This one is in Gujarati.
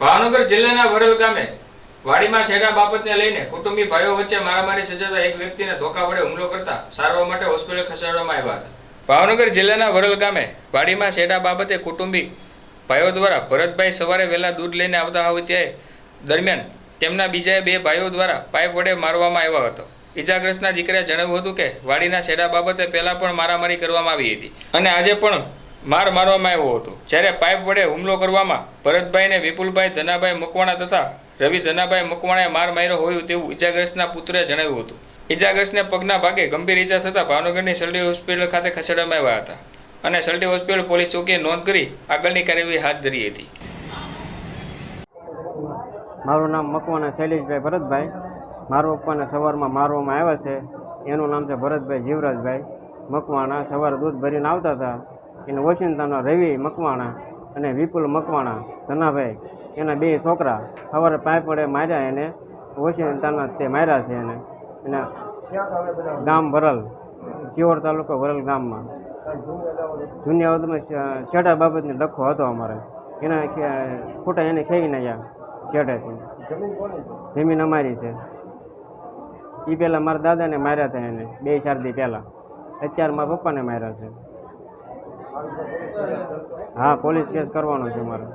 ભાવનગર જિલ્લાના વરલ ગામે વાડીમાં છેડા બાબતને લઈને કુટુંબી ભાઈઓ વચ્ચે મારામારી સર્જાતા એક વ્યક્તિને ધોકા વડે હુમલો કરતા સારવાર માટે હોસ્પિટલ ખસેડવામાં આવ્યા હતા. ભાવનગર જિલ્લાના વરલ ગામે વાડીમાં છેડા બાબતે કુટુંબી ભાઈઓ દ્વારા ભરતભાઈ સવારે વહેલા દૂધ લઈને આવતા હોય ત્યારે દરમિયાન તેમના બીજા બે ભાઈઓ દ્વારા પાઇપ વડે મારવામાં આવ્યો હતો. ઈજાગ્રસ્તના દીકરાએ જણાવ્યું હતું કે વાડીના છેડા બાબતે પહેલાં પણ મારામારી કરવામાં આવી હતી અને આજે પણ માર મારવામાં આવ્યો હતો. જ્યારે પાઇપ વડે હુમલો કરવામાં ભરતભાઈને વિપુલભાઈ ધનાભાઈ મકવાણા તથા રવિ ધનાભાઈ મકવાણાએ માર માર્યો હોય તેવું ઈજાગ્રસ્તના પુત્રે જણાવ્યું હતું. ઈજાગ્રસ્તને પગના ભાગે ગંભીર ઈજા થતાં ભાવનગરની સલડી હોસ્પિટલ ખાતે ખસેડવામાં આવ્યા હતા અને સલડી હોસ્પિટલ પોલીસ ચોકીએ નોંધ કરી આગળની કાર્યવાહી હાથ ધરી હતી. મારું નામ મકવાના શૈલેષભાઈ ભરતભાઈ. મારા પપ્પાને સવારમાં મારવામાં આવ્યા છે. એનું નામ છે ભરતભાઈ જીવરાજભાઈ. મકવાણા સવારે દૂધ ભરીને આવતા હતા. એને વોશિંગ્ટનનો રવિ મકવાણા અને વિપુલ મકવાણા, ધનાભાઈ, એના બે છોકરા સવારે પાય પડે માર્યા એને વોશિંગ્ટનના તે માર્યા છે એને. એને ગામ વરલ ચિયોર તાલુકો વરલ ગામમાં. જૂની અવધમાં શેઢા બાબતને લખો હતો અમારે. એના ખોટા એને ખેવી નાખ્યા શેઢેથી. જમીન અમારી છે. એ પહેલાં મારા દાદાને માર્યા હતા એને, બે ચાર દી પહેલાં. અત્યારે મારા પપ્પાને માર્યા છે. હા પોલીસ કેસ કરવાનો છે મારે.